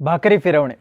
भाकरी फिरवणे.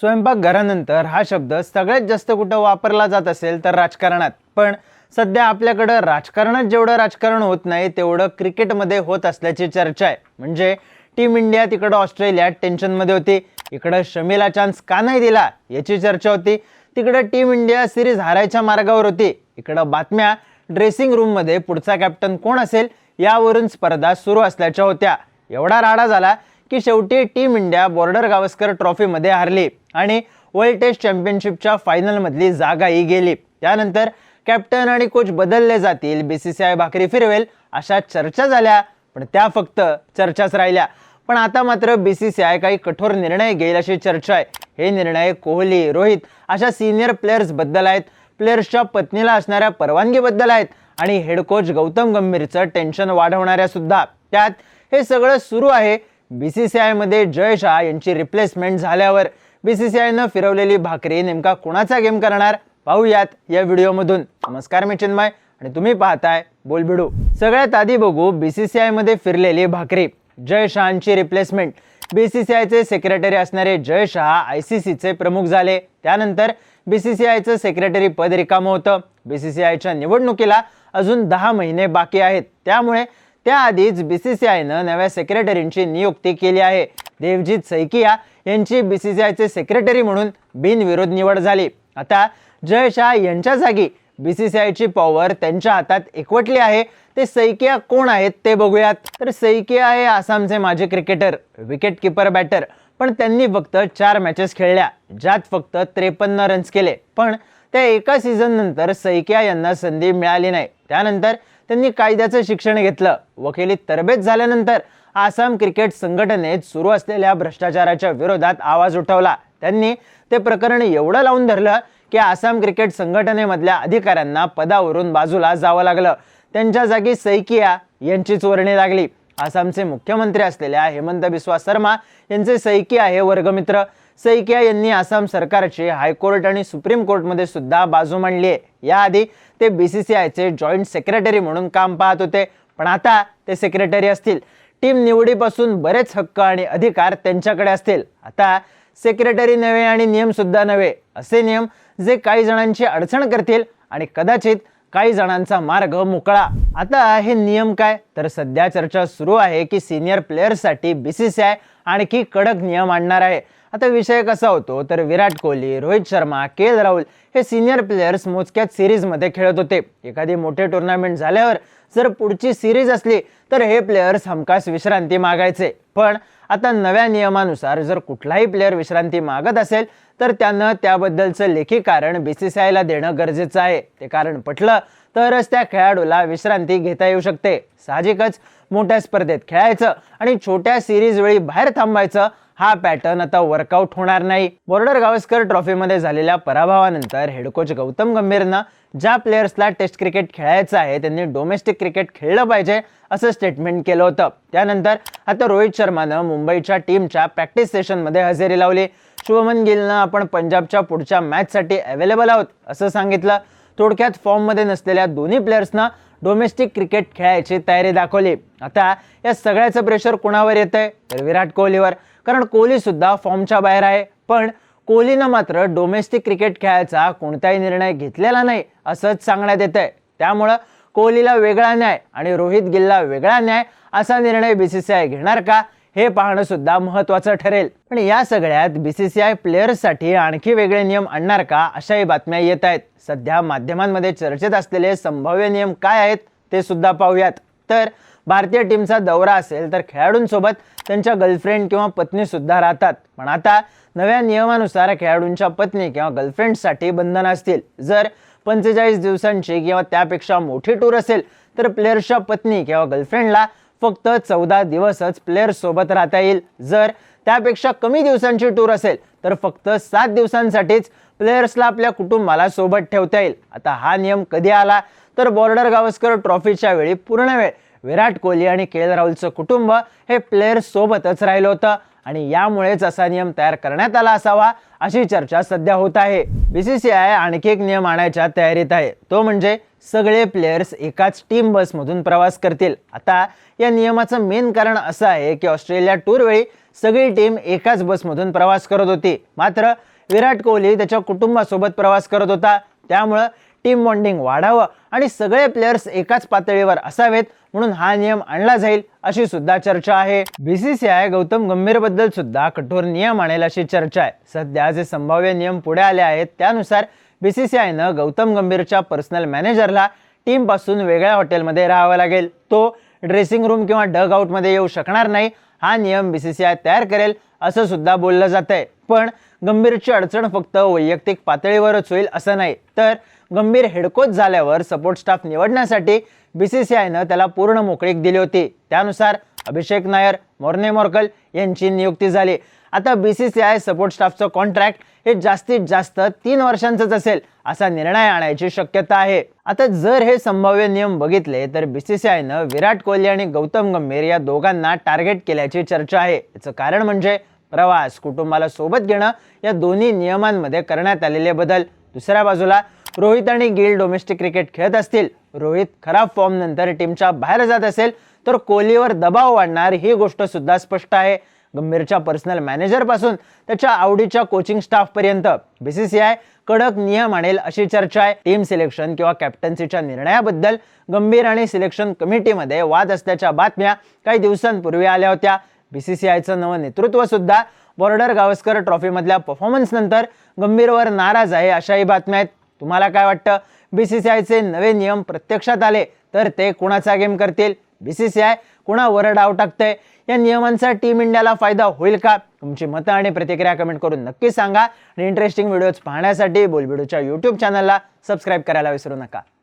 स्वयंपाकघरानंतर हा शब्द सगळ्यात जास्त कुठं वापरला जात असेल तर राजकारणात. पण सध्या आपल्याकडं राजकारणात जेवढं राजकारण होत नाही तेवढं क्रिकेटमध्ये होत असल्याची चर्चा आहे. म्हणजे टीम इंडिया तिकडं ऑस्ट्रेलियात टेन्शनमध्ये होती. इकडं शमीला चान्स का नाही दिला याची चर्चा होती. तिकडं टीम इंडिया सिरीज हारायच्या मार्गावर होती. इकडं बातम्या ड्रेसिंग रूममध्ये पुढचा कॅप्टन कोण असेल यावरून स्पर्धा सुरू असल्याच्या होत्या. एवढा राडा झाला की शेवटी टीम इंडिया बॉर्डर गावस्कर ट्रॉफीमध्ये हारली आणि वर्ल्ड टेस्ट चॅम्पियनशिपच्या फायनलमधली जागाही गेली. त्यानंतर कॅप्टन आणि कोच बदलले जातील बी सी सी आय भाकरी फिरवेल अशा चर्चा झाल्या पण त्या फक्त चर्चाच राहिल्या. पण आता मात्र बी सी सी आय काही कठोर निर्णय घेईल अशी चर्चा आहे. हे निर्णय कोहली रोहित अशा सिनियर प्लेयर्सबद्दल आहेत. प्लेयर्सच्या पत्नीला असणाऱ्या परवानगीबद्दल आहेत आणि हेड कोच गौतम गंभीरचं टेन्शन वाढवणाऱ्या सुद्धा. त्यात हे सगळं सुरू आहे. बी सी सी आयमध्ये जय शहा यांची रिप्लेसमेंट झाल्यावर बी सी सी आयनं फिरवलेली भाकरी नेमका कोणाचा गेम करणार? पाहूयात या व्हिडिओमधून. नमस्कार मी चिन्मय आणि तुम्ही पाहताय बोलबिडू. सगळ्यात आधी बघू बी सी सी आयमध्ये फिरलेली भाकरी. जय शहांची रिप्लेसमेंट बी सी सी आयचे सेक्रेटरी असणारे जय शहा आय सी सीचे प्रमुख झाले. त्यानंतर बी सी सी आयचं सेक्रेटरी पद रिकामं होतं. बी सी सी आयच्या निवडणुकीला अजून दहा महिने बाकी आहेत. त्यामुळे त्याआधीच बी सी सी आयनं नव्या सेक्रेटरींची नियुक्ती केली आहे. देवजीत सैकिया यांची बी सी सी आयचे सेक्रेटरी म्हणून बिनविरोध निवड झाली. आता जय शहा यांच्या जागी बी सी सी आयची पॉवर त्यांच्या हातात एकवटली आहे. ते सैकिया कोण आहेत ते बघूयात. तर सैकिया हे आसामचे माजी क्रिकेटर विकेट किपर बॅटर पण त्यांनी फक्त चार मॅचेस खेळल्या ज्यात फक्त त्रेपन्न रन्स केले. पण त्या एका सीझन नंतर सैकिया यांना संधी मिळाली नाही. त्यानंतर त्यांनी कायद्याचं शिक्षण घेतलं. वकिलीत तरबेज झाल्यानंतर आसाम क्रिकेट संघटनेत सुरू असलेल्या भ्रष्टाचाराच्या विरोधात आवाज उठवला. त्यांनी ते प्रकरण एवढं लावून धरलं की आसाम क्रिकेट संघटनेमधल्या अधिकाऱ्यांना पदावरून बाजूला जावं लागलं. त्यांच्या जागी सैकिया यांचीच वर्णी लागली. आसामचे मुख्यमंत्री असलेल्या हेमंत बिस्वा शर्मा यांचे सैकिया हे वर्गमित्र. सैकिया यांनी आसाम सरकारची हायकोर्ट आणि सुप्रीम कोर्टमध्ये सुद्धा बाजू मांडली आहे. याआधी ते बी सी सी आयचे जॉईंट सेक्रेटरी म्हणून काम पाहत होते पण आता ते सेक्रेटरी असतील. टीम निवडीपासून बरेच हक्क आणि अधिकार त्यांच्याकडे असतील. आता सेक्रेटरी नव्हे आणि नियमसुद्धा नव्हे असे नियम जे काही जणांची अडचण करतील आणि कदाचित काही जणांचा मार्ग मोकळा. आता हे नियम काय? तर सध्या चर्चा सुरू आहे की सिनियर प्लेयर्ससाठी बी सी सी आय आणखी कडक नियम आणणार आहे. आता विषय कसा होतो? तर विराट कोहली रोहित शर्मा के एल राहुल हे सिनियर प्लेयर्स मोजक्यात सिरीजमध्ये खेळत होते. एखादी मोठे टुर्नामेंट झाल्यावर जर पुढची सिरीज असली तर हे प्लेयर्स हमखास विश्रांती मागायचे. पण आता नव्या नियमानुसार जर कुठलाही प्लेअर विश्रांती मागत असेल तर त्यानं त्याबद्दलचं लेखी कारण बी सी सी आयला देणं गरजेचं आहे. ते कारण पटलं तरच त्या खेळाडूला विश्रांती घेता येऊ शकते. साहजिकच मोठ्या स्पर्धेत खेळायचं आणि छोट्या सिरीज वेळी बाहेर थांबायचं हा पॅटर्न आता वर्कआउट होणार नाही. बॉर्डर गावस्कर ट्रॉफीमध्ये झालेल्या पराभवानंतर हेड कोच गौतम गंभीरनं ज्या प्लेयर्सला टेस्ट क्रिकेट खेळायचं आहे त्यांनी डोमेस्टिक क्रिकेट खेळलं पाहिजे असं स्टेटमेंट केलं होतं. त्यानंतर आता रोहित शर्मानं मुंबईच्या टीमच्या प्रॅक्टिस सेशनमध्ये हजेरी लावली. शुभमन गिलनं आपण पंजाबच्या पुढच्या मॅचसाठी अवेलेबल आहोत असं सांगितलं. थोडक्यात फॉर्ममध्ये नसलेल्या दोन्ही प्लेयर्सना डोमेस्टिक क्रिकेट खेळायची तयारी दाखवली. आता या सगळ्याचं प्रेशर कुणावर आहे तर विराट कोहलीवर. कारण कोहली सुद्धा फॉर्मच्या बाहेर आहे. पण कोहलीनं मात्र डोमेस्टिक क्रिकेट खेळायचा कोणताही निर्णय घेतलेला नाही असंच सांगण्यात येत आहे त्यामुळं कोहलीला वेगळा न्याय आणि रोहित गिलला वेगळा न्याय असा निर्णय बी सी सी आय घेणार का? हे पाहणं सुद्धा महत्त्वाचं ठरेल. पण या सगळ्यात बी सी सी आय प्लेयर्ससाठी आणखी वेगळे नियम आणणार का? अशाही बातम्या येत आहेत. सध्या माध्यमांमध्ये चर्चेत असलेले संभाव्य नियम काय आहेत ते सुद्धा पाहूयात. तर भारतीय टीमचा दौरा असेल तर खेळाडूंसोबत त्यांच्या गर्लफ्रेंड किंवा पत्नी सुद्धा राहतात. पण आता नव्या नियमानुसार खेळाडूंच्या पत्नी किंवा गर्लफ्रेंडसाठी बंधनं असतील. जर पंचेचाळीस दिवसांची किंवा त्यापेक्षा मोठी टूर असेल तर प्लेयर्सच्या पत्नी किंवा गर्लफ्रेंडला फक्त चौदा दिवसच प्लेयर्स सोबत राहता येईल. जर त्यापेक्षा कमी दिवसांची टूर असेल तर फक्त सात दिवसांसाठीच प्लेयर्सला आपल्या कुटुंबाला सोबत ठेवता येईल. आता हा नियम कधी आला? तर बॉर्डर गावस्कर ट्रॉफीच्या वेळी पूर्ण वेळ विराट कोहली आणि के एल राहुलचं कुटुंब हे प्लेयर्स सोबतच राहिलं होतं. आणि यामुळेच असा नियम तयार करण्यात आला असावा अशी चर्चा सध्या होत आहे. बीसीसीआय आणखी एक नियम आणायच्या तयारीत आहे. तो म्हणजे सगळे प्लेयर्स एकाच टीम बसमधून प्रवास करतील. आता या नियमाचं मेन कारण असं आहे की ऑस्ट्रेलिया टूर वेळी सगळी टीम एकाच बसमधून प्रवास करत होती. मात्र विराट कोहली त्याच्या कुटुंबासोबत प्रवास करत होता. त्यामुळं टीम बॉन्डिंग वाढावं आणि सगळे प्लेयर्स एकाच पातळीवर असावेत म्हणून हा नियम आणला जाईल अशी सुद्धा चर्चा आहे. बीसीसीआय गौतम गंभीरबद्दल सुद्धा कठोर नियम आणेल अशी चर्चा आहे. सध्या जे संभाव्य नियम पुढे आले आहेत त्यानुसार बीसीसीआयनं गौतम गंभीरच्या पर्सनल मॅनेजरला टीमपासून वेगळ्या हॉटेलमध्ये राहावं लागेल. तो ड्रेसिंग रूम किंवा डग आउटमध्ये येऊ शकणार नाही. हा नियम बीसीसीआय तयार करेल असं सुद्धा बोललं जात आहे पण गंभीरची अडचण फक्त वैयक्तिक पातळीवरच होईल असं नाही. तर गंभीर हेडकोच झाल्यावर सपोर्ट स्टाफ निवडण्यासाठी बी सी सी आयनं त्याला पूर्ण मोकळीक दिली होती. त्यानुसार अभिषेक नायर मोर्ने मोर्कल यांची नियुक्ती झाली. आता B C C I support स्टाफचं contract हे जास्तीत जास्त तीन वर्षांचंच असेल असा निर्णय आणायची शक्यता आहे. आता जर हे संभाव्य नियम बघितले तर बी सी सी आयनं विराट कोहली आणि गौतम गंभीर या दोघांना टार्गेट केल्याची चर्चा आहे. याचं कारण म्हणजे प्रवास कुटुंबाला सोबत घेणं या दोन्ही नियमांमध्ये करण्यात आलेले बदल. दुसऱ्या बाजूला रोहित आणि गिल डोमेस्टिक क्रिकेट खेळत असतील. रोहित खराब फॉर्म नंतर टीमच्या बाहेर जात असेल तर कोहलीवर दबाव वाढणार ही गोष्ट सुद्धा स्पष्ट आहे. गंभीरच्या पर्सनल मॅनेजरपासून त्याच्या आवडीच्या कोचिंग स्टाफपर्यंत बी सी सी आय कडक नियम आणेल अशी चर्चा आहे. टीम सिलेक्शन किंवा कॅप्टन्सीच्या निर्णयाबद्दल गंभीर आणि सिलेक्शन कमिटीमध्ये वाद असल्याच्या बातम्या काही दिवसांपूर्वी आल्या होत्या. बीसीसीआयचं नवं नेतृत्व सुद्धा बॉर्डर गावस्कर ट्रॉफीमधल्या परफॉर्मन्स नंतर गंभीरवर नाराज आहे अशाही बातम्या आहेत. तुम्हाला काय वाटतं? बीसीसीआयचे नवे नियम प्रत्यक्षात आले तर ते कुणाचा गेम करतील? बीसीसीआय कुणावर डाव टाकतंय? या नियमांचा टीम इंडियाला फायदा होईल का? तुमची मतं आणि प्रतिक्रिया कमेंट करून नक्की सांगा. आणि इंटरेस्टिंग व्हिडिओज पाहण्यासाठी बोलबिडूच्या यूट्यूब चॅनलला सबस्क्राईब करायला विसरू नका.